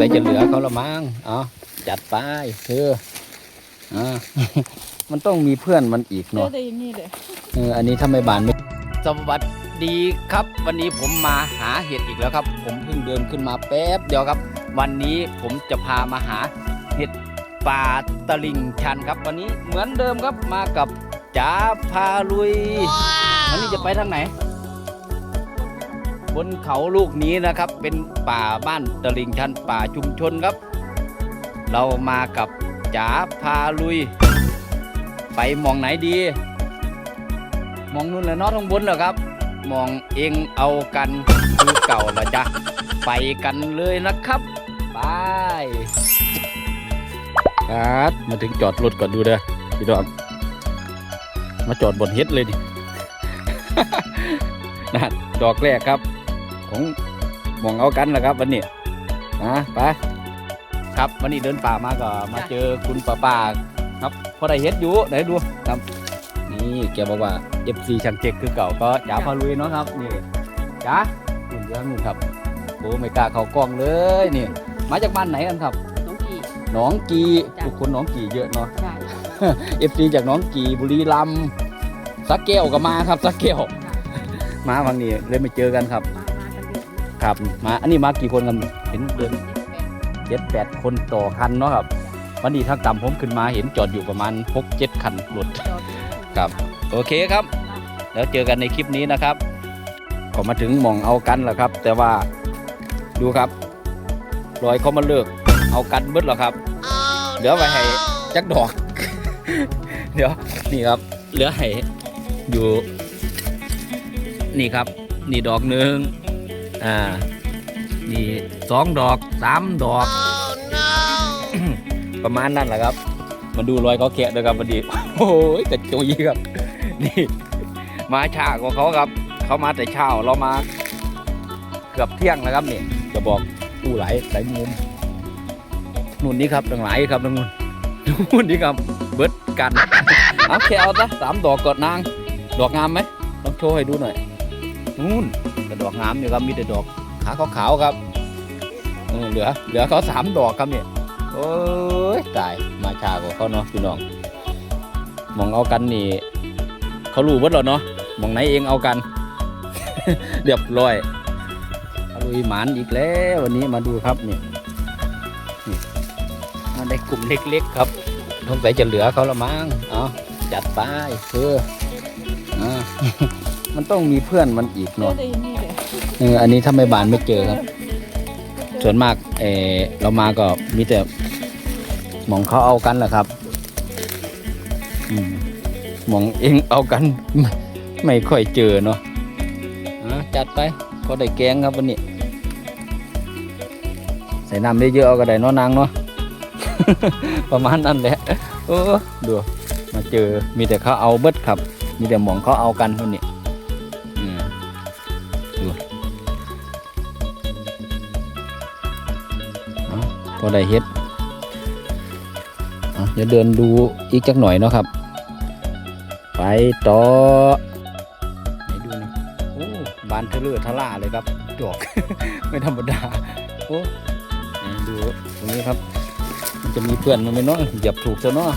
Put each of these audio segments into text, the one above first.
สัยจะเหลือเขาละมั้งเอาจัดไปเธออ่ามันต้องมีเพื่อนมันอีกเจอเนาะแต่อย่างนี้เลยเอออันนี้ถ้าไม่บานไม่สวัสดีครับ วันนี้ผมมาหาเห็ดอีกแล้วครับ ผมเพิ่งเดินขึ้นมาแป๊บเดียวครับ วันนี้ผมจะพามาหาเห็ดป่าตะลิงชันครับ วันนี้เหมือนเดิมครับมากับจ๋าพาลุยวันนี้จะไปทางไหน บนเขาลูกนี้นะครับ เป็นป่าบ้านตะลิงชันป่าชุมชนครับ เรามากับจ๋าพาลุย ไปมองไหนดี มองนู่นแหละนอทางบนเหรอครับ มองเองเอากันคือเก่าละจ้ะไปกันเลยนะครับ ไปครับมาถึงจอดรถก่อนดูเด้อพี่ดอมมาจอดบนเฮ็ดเลยดินั่นดอกแรกครับ ของมองเอากันแหละครับ วันนี้นะไปครับวันนี้เดินป่ามาก็มาเจอคุณป้าป้าครับพอได้เฮ็ดอยู่ไหนดูครับ นี่แกบอกว่า FC ช่างเจ๊กคือเก่าก็จ๋าพาลุยเนาะครับนี่จ๋าหนุ่มเยอะนู่นครับโอ้ไม่กล้าเข้ากล้องเลยนี่มาจากบ้านไหนกันครับน้องกีหนองกีจ้ะทุกคนหนองกีเยอะเนาะใช่ FC จากหนองกีบุรีรัมย์สักแก้วก็มาครับสักแก้วมาวันนี้เลยมาเจอกันครับ ครับมาอันนี้มากี่คนกันเห็นเดินเจ็ดแปดคนต่อคันเนาะครับ วันนี้ทางต่ำผมขึ้นมาเห็นจอดอยู่ประมาณหกเจ็ดคันรถจอดครับโอเคครับ แล้วเจอกันในคลิปนี้นะครับก็มาถึงหมองเอากันแล้วครับ แต่ว่าดูครับรอยเขามาเลิกเอากันเบิดแล้วครับเหลือไว้ให้จักดอก เดี๋ยวนี่ครับ เหลือให้อยู่ นี่ครับ นี่ดอกหนึ่ง อ่านี่สองดอกสามดอก ประมาณนั้นแหละครับ มาดูรอยเขาแกะด้วยครับพอดีโอ้ยกระจุยครับ นี่ มาช้ากว่าเขาครับ เขามาแต่เช้าเรามา เกือบเที่ยงแล้วครับนี่จะบอกอู้ไหลไหลายมุมนู่นนี่ครับตั้งหลายครับตั้งนู่นนู่นนี่ครับ เบิดกันเอาแค่เอาซะสามดอกกดนาง ดอกงามไหมลองโชว์ให้ดูหน่อย นู่นแต่ดอกงามอยู่ครับมีแต่ดอกขาขาวๆครับเหลือ เหลือเขาสามดอกครับเนี่ยโอ้ยตายมาชากว่าเขาเนาะพี่น้องมองเอากันนี่เขารู้เบิดแล้วเนาะมองไหนเองเอากันเรียบร้อยอลุยหมานอีกแล้ววันนี้มาดูครับนี่นี่มาได้กลุ่มเล็กๆครับสงสัยจะเหลือเขาละมั้งเอาจัดไปเพื่ออ่า มันต้องมีเพื่อนมันอีกเจอเนาะแต่อย่างนี้เอออันนี้ถ้าไม่บานไม่เจอครับ ส่วนมากเออเรามาก็มีแต่หมองเขาเอากันแหละครับอมองเองเอากัน ไม่ค่อยเจอเนาะอะจัดไปก็ได้แกงครับวันนี้ ใส่น้ำเยอะๆเอาก็ได้นาะนางเนาะ ประมาณนั้นแหละโอ้ดูมาเจอมีแต่เขาเอาเบิดครับ มีแต่หมองเขาเอากันวันนี้ พอได้เฮ็ดเดี๋ยวเดินดูอีกจักหน่อยเนาะครับ ไปต่อไหนดูนี่โอ้บานเทะเลอทะล่าเลยครับดอก ไม่ธรรมดาโอ้ไหนดูตรงนี้ครับ มันจะมีเพื่อนมันไหมเนาะเหยียบถูกซะเนาะ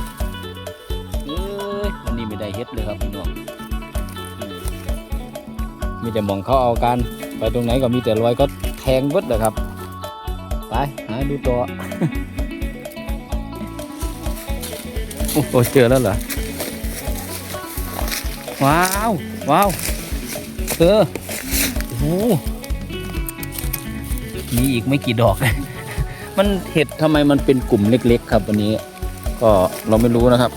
เอ้ยวันนี้ไม่ได้เฮ็ดเลยครับพี่น้องมีแต่หมองเขาเอากัน ไปตรงไหนก็มีแต่รอยก็แทงเบิดเลยครับ ไปหาดูต่อโอ้โหเจอแล้วเหรอ ว้าว ว้าวเออโอ้โหมีอีกไม่กี่ดอกมันเห็ดทำไมมันเป็นกลุ่มเล็ก ๆ ครับวันนี้ ก็เราไม่รู้นะครับ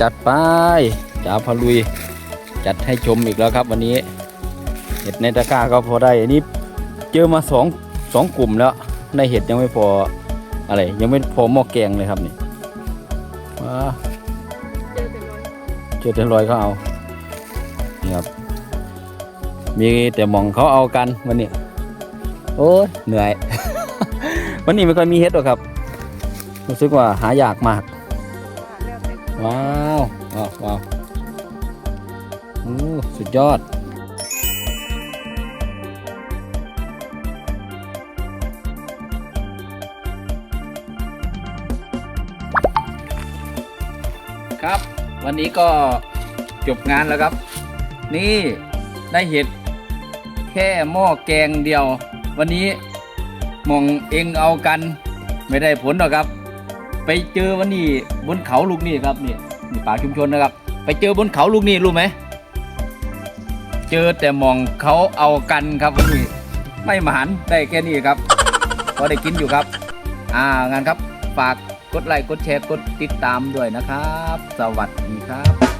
จัดไปจ่าพาลุย จัดให้ชมอีกแล้วครับวันนี้ เห็ดในตะกร้าก็พอได้อันนี้เจอมาสอง สองกลุ่มแล้วในเห็ดยังไม่พออะไร ยังไม่พอหม้อแกงเลยครับนี่ว้าเจอแต่รอยเจอแต่รอยเขาเอานี่ครับมีแต่หมองเขาเอากันวันนี้โอ้ยเหนื่อย วันนี้ไม่ค่อยมีเฮ็ดหรอกครับรู้สึกว่าหายากมาก ว้าวว้าวว้าวสุดยอด ครับ วันนี้ก็จบงานแล้วครับ นี่ได้เห็ดแค่หม้อแกงเดียว วันนี้มองเองเอากัน ไม่ได้ผลหรอกครับ ไปเจอวันนี้บนเขาลูกนี่ครับนี่นี่ป่าชุมชนนะครับ ไปเจอบนเขาลูกนี่รู้ไหมเจอแต่มองเขาเอากันครับวันนี้ไม่หมานได้แค่นี้ครับพอได้กินอยู่ครับ อ่างานครับฝาก กดไลค์กดแชร์กดติดตามด้วยนะครับ สวัสดีครับ